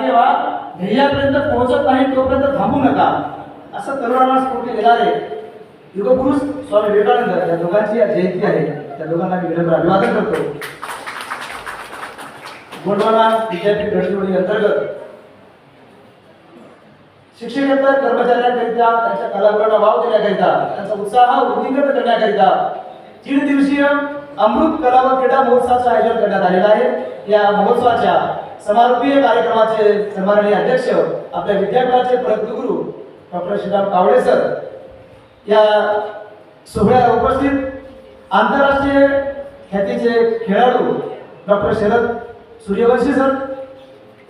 जेव्हा ध्येयापर्यंत पोहोचत नाही तोपर्यंत थांबू नका. असं तरुणांना स्फूर्ती देणारे युगपुरुष स्वामी विवेकानंद या दोघांची जयंती आहे. त्या दोघांना मी विनम्र अभिवादन करतो. गोंडवाना विद्यापीठ गडचिरोली अंतर्गत शिक्षकेतर कर्मचाऱ्यांकरिता त्यांच्या कलागुणांना वाव देण्याकरिता त्यांचा उत्साह वृद्धिंगत करण्याकरिता तीन दिवसीय अमृत कला व क्रीडा महोत्सवाचं आयोजन करण्यात आलेलं आहे. या महोत्सवाच्या समारोपीय कार्यक्रमाचे सन्माननीय अध्यक्ष आपल्या विद्यापीठाचे प्रगुरू डॉक्टर श्रीराम कावळे सर या सोहळ्याला उपस्थित आंतरराष्ट्रीय ख्यातीचे खेळाडू डॉक्टर शरद सूर्यवंशी सर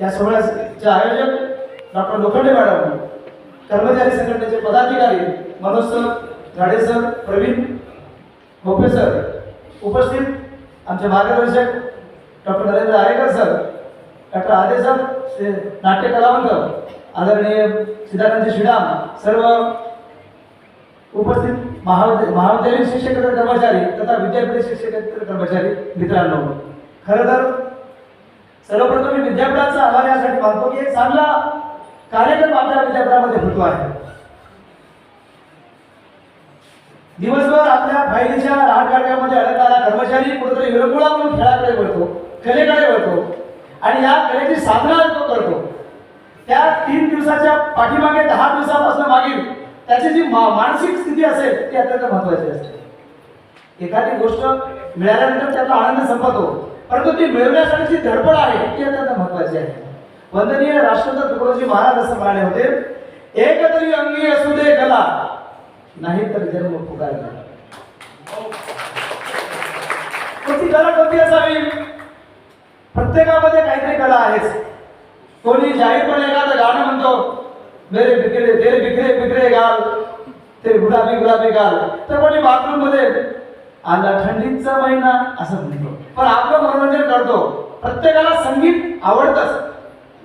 या सोहळ्याचे आयोजक डॉक्टर लोखंडे मॅडम कर्मचारी संघटनेचे पदाधिकारी Manoj sir Zade sir Pravin Bhope sir उपस्थित आमचे मार्गदर्शक doctor Narendra Arekar sir doctor Ade sir नाट्य कलावंत आदरणीय सिद्धानंद श्रीराम सर्व उपस्थित महाविद्या महाविद्यालयीन शिक्षकेतर कर्मचारी तथा विद्यापीठ शिक्षकेतर कर्मचारी मित्रांनो. खरं तर सर्वप्रथम मी विद्यापीठाचा आभार यासाठी मानतो की एक चांगला कार्यक्रम आपल्या विद्यापीठामध्ये होतो आहे. दिवसभर आपल्या फायलीच्या राहगाड्यामध्ये अडकणारा कर्मचारी कुठेतरी विरंगुळा म्हणून खेळाकडे वळतो कलेकडे वळतो. आणि या कलेची साधना तो करतो त्या तीन दिवसाच्या पाठीमागे दहा दिवसापासून मागील त्याची जी मा- मानसिक स्थिती असेल ती अत्यंत महत्वाची असते. एखादी गोष्ट मिळाल्यानंतर त्याचा आनंद संपतो परंतु ती मिळवण्यासाठीची धडपड आहे ती अत्यंत महत्वाची आहे. वंदनीय राष्ट्रपती तुकडोजी महाराज असं म्हणाले होते एक तरी अंगी असू दे कला नाही तर जन्म पुकार कोणती कला कोणती असावी? प्रत्येकामध्ये काहीतरी कला आहेच. कोणी जाहीरपणे एखादं गाणं म्हणतो मेरे बिखरे तेरे बिखरे बिखरे गाल ते गुलाबी गुलाबी गाल. तर कोणी बाथरूममध्ये आला थंडीचा महिना असं म्हणतो. पण आपलं मनोरंजन करतो. प्रत्येकाला संगीत आवडतच.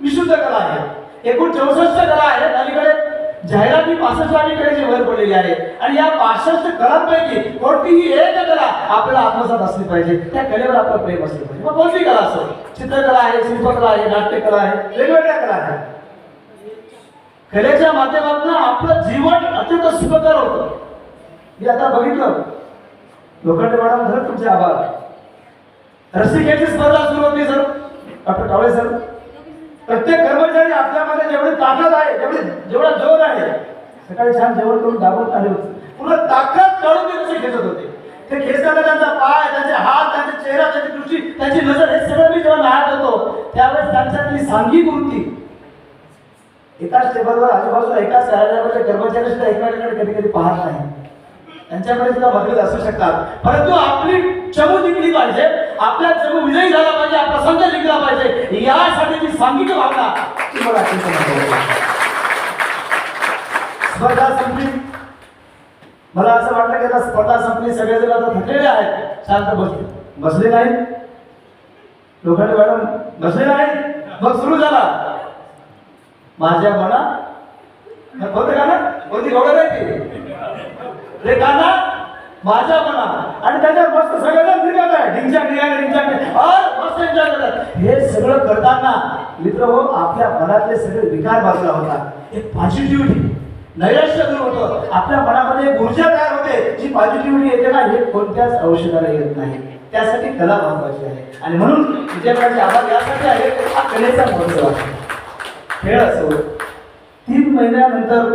विशुद्ध कला आहे. एकूण चौसष्ट कला आहेत. अलीकडे जाहिराती पासष्ट अलीकडेची भर पडलेली आहे. आणि या पासष्ट कलांपैकी कोणतीही एक कला आपल्याला आत्मसात असली पाहिजे. त्या कलेवर आपलं प्रेम असलं पाहिजे. मग कोणती कला असो? चित्रकला आहे शिल्पकला आहे नाट्यकला आहे वेगवेगळ्या कला आहे कलेच्या माध्यमातून आपलं जीवन अत्यंत सुखकर होतं. मी आता बघितलं. लोखंडे मॅडम खरंच तुमचे आभार. रसिकेची स्पर्धा सुरू होती सर. डॉक्टर कावळे सर. प्रत्येक कर्मचारी आपल्यामध्ये जेवढी ताकद आहे जेवढी जेवढा जोर आहे. सकाळी छान जेवण करून दाबून आले होते. पूर्ण ताकद काढून ते कसे खेचत होते. ते खेचताना त्यांचा पाय त्यांचे हात त्यांचा चेहरा त्यांची दृष्टी त्यांची नजर हे सगळं मी जेव्हा नाहत होतो त्यावेळेस त्यांच्यातली सांघिक वृत्ती एकाच टेबलवर आजूबाजूला एकाच कार्यालयामध्ये कर्मचारी सुद्धा एकमेकांकडे कधी कधी पाहत नाही. त्यांच्याकडे सुद्धा मतभेद असू शकतात. परंतु आपली चमू जिंकली पाहिजे. आपला चमू विजयी झाला पाहिजे. आपला संघ जिंकला पाहिजे. यासाठी जी सांगितलं भावना तुम्हाला मला अत्यंत महत्त्वाची आहे. स्पर्धा संपली. मला असं वाटलं की आता स्पर्धा संपली सगळेजण आता थकलेले आहेत. शांत बसले. बसले नाही लोखंडे मॅडम बसले नाही मग सुरू झाला. माझ्या मना कोणतं गाणं? कोणती गौडा नाही ते? गाणं माझ्या मना आणि त्याच्यावर मस्त सगळेजण फिरत आहे ढिंच्या ढिंगा ढिंच्या मस्त एन्जॉय करतात. हे सगळं करताना मित्र हो आपल्या मनातले सगळे विकार बाजूला होतात. एक पॉझिटिव्हिटी नैराश्य दूर होतं. आपल्या मनामध्ये ऊर्जा तयार होते. जी पॉझिटिव्हिटी येते ना हे कोणत्याच औषधाला येत नाही. त्यासाठी कला महत्वाची आहे. आणि म्हणून विद्यापीठाचे आभार यासाठी आहे हा कलेचा महोत्सव आहे. खेळ असो तीन महिन्यानंतर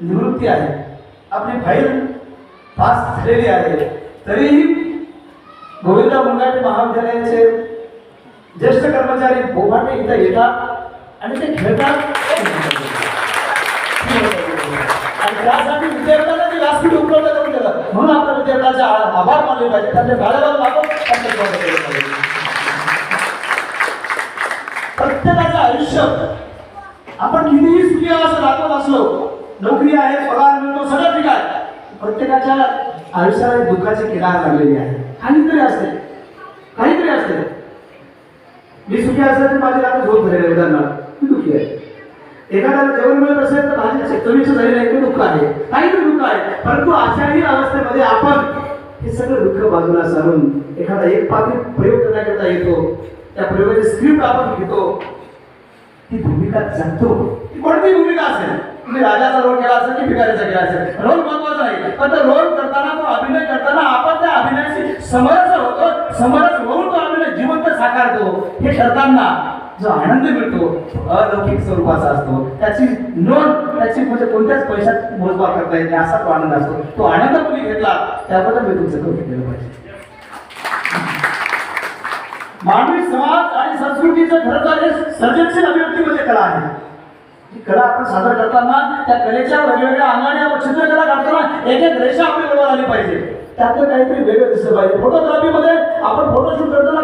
निवृत्ती आहे. आपली फाईल पास झालेली आहे. तरीही गोविंदा मुंगाटे महाविद्यालयाचे ज्येष्ठ कर्मचारी बोभाटे इथं येतात आणि ते खेळतात आणि त्यासाठी विद्यार्थ्यांना ते व्यासपीठ उपलब्ध करून देतात म्हणून आपल्या विद्यार्थ्यांचे आ- आभार मानले पाहिजे त्यांच्या गाड्यावर आपण त्यांचं प्रत्येकाचं आयुष्य. आपण कितीही सुखी असं दाखवत असलो नोकरी आहे पगार मिळतो सगळं ठीक आहे. प्रत्येकाच्या आयुष्याला दुःखाची किनार लागलेली आहे काहीतरी असते काहीतरी असते मी सुखी असेल तर माझी आता झोप झालेली उदाहरणार्थ. मी दुःखी आहे. एखाद्याला जेवण मिळत असेल तर माझी चवीचं झालेलं आहे दुःख आहे. काहीतरी दुःख आहे. परंतु अशाही अवस्थेमध्ये आपण हे सगळं दुःख बाजूला सारून एखादा एक पात्र प्रयोग करण्याकरता येतो त्या प्रयोगाची स्क्रिप्ट आपण घेतो ती भूमिका जगतो. ती कोणती भूमिका असेल? तुम्ही राजाचा रोल केला असेल की भिकारीचा केला असेल? रोल महत्त्वाचा नाही पण तो रोल करताना तो अभिनय करताना आपण त्या अभिनयाशी समरस होतो समरस होऊन तो अभिनय जिवंत साकारतो. हे करताना जो आनंद मिळतो अलौकिक स्वरूपाचा असतो त्याची नोंद त्याची म्हणजे कोणत्याच पैशात मोजमाप करता येते असा तो आनंद असतो. तो आनंद कोणी घेतला त्याबद्दल मी तुमचं कौतुक केलं पाहिजे. मानवी समाज आणि संस्कृतीचं खरं तर सर्जनशील अभिव्यक्ती म्हणजे कला आहे. ही कला आपण सादर करताना त्या कलेच्या वेगवेगळ्या अंगाने आपण चित्रकला काढताना एक एक रेषा आपली बरोबर आली पाहिजे. त्यातलं काहीतरी वेगळं दिसलं पाहिजे. फोटोग्राफीमध्ये आपण फोटोशूट करताना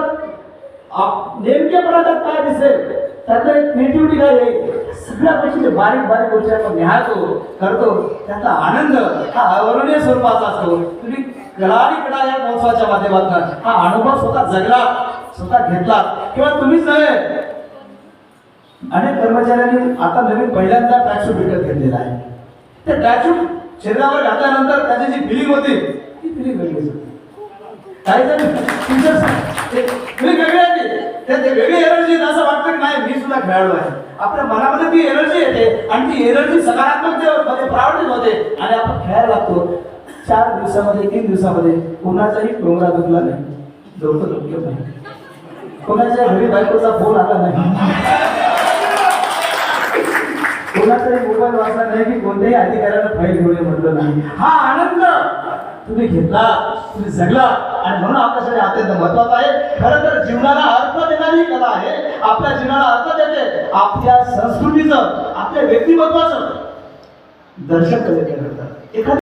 आप- नेमकेपणा काय दिसेल? त्यातलं एक क्रिएटिव्हिटी काय येईल सगळ्या गोष्टी बारीक बारीक गोष्टी आपण निहाळतो करतो. त्याचा आनंद हा अवर्णीय स्वरूपाचा असतो. तुम्ही कला आणि कडा या महोत्सवाच्या माध्यमातून हा अनुभव स्वतः जगला स्वतः घेतला. किंवा तुम्हीच नव्हे. अनेक कर्मचाऱ्यांनी आता नवीन पहिल्यांदा ट्रॅकसूट विकत घेतलेला आहे. ते ट्रॅकसूट शरीरावर घातल्यानंतर त्याची जी फिलिंग होती ती फिलिंग वेगळीच होती. काही जण टीचर्स फिलिंग वेगळी आहे ते. ते वेगळी एनर्जी असं वाटतं की नाही मी सुद्धा खेळाडू आहे. आपल्या मनामध्ये ती एनर्जी येते आणि ती एनर्जी सकारात्मकमध्ये होते आणि आपण खेळायला लागतो. चार दिवसामध्ये तीन दिवसामध्ये कोणाचाही डोंगरा दुखला नाही. डोकं दुखलं नाही. कोणाच्या घरी बायकोचा फोन आला नाही. कोणाचाही मोबाईल वाचला नाही की कोणत्याही अधिकाऱ्याला फाईल घेऊन म्हटलं नाही. हा आनंद! तुम्ही घेतला तुम्ही जगला. आणि म्हणून आपल्यासाठी अत्यंत महत्वाचं आहे. खरं तर जीवनाला अर्थ देणारी ही कला आहे. आपल्या जीवनाला अर्थ देते. आपल्या संस्कृतीचं आपल्या व्यक्तिमत्वाचं दर्शक कलेकडे करतात. एखादी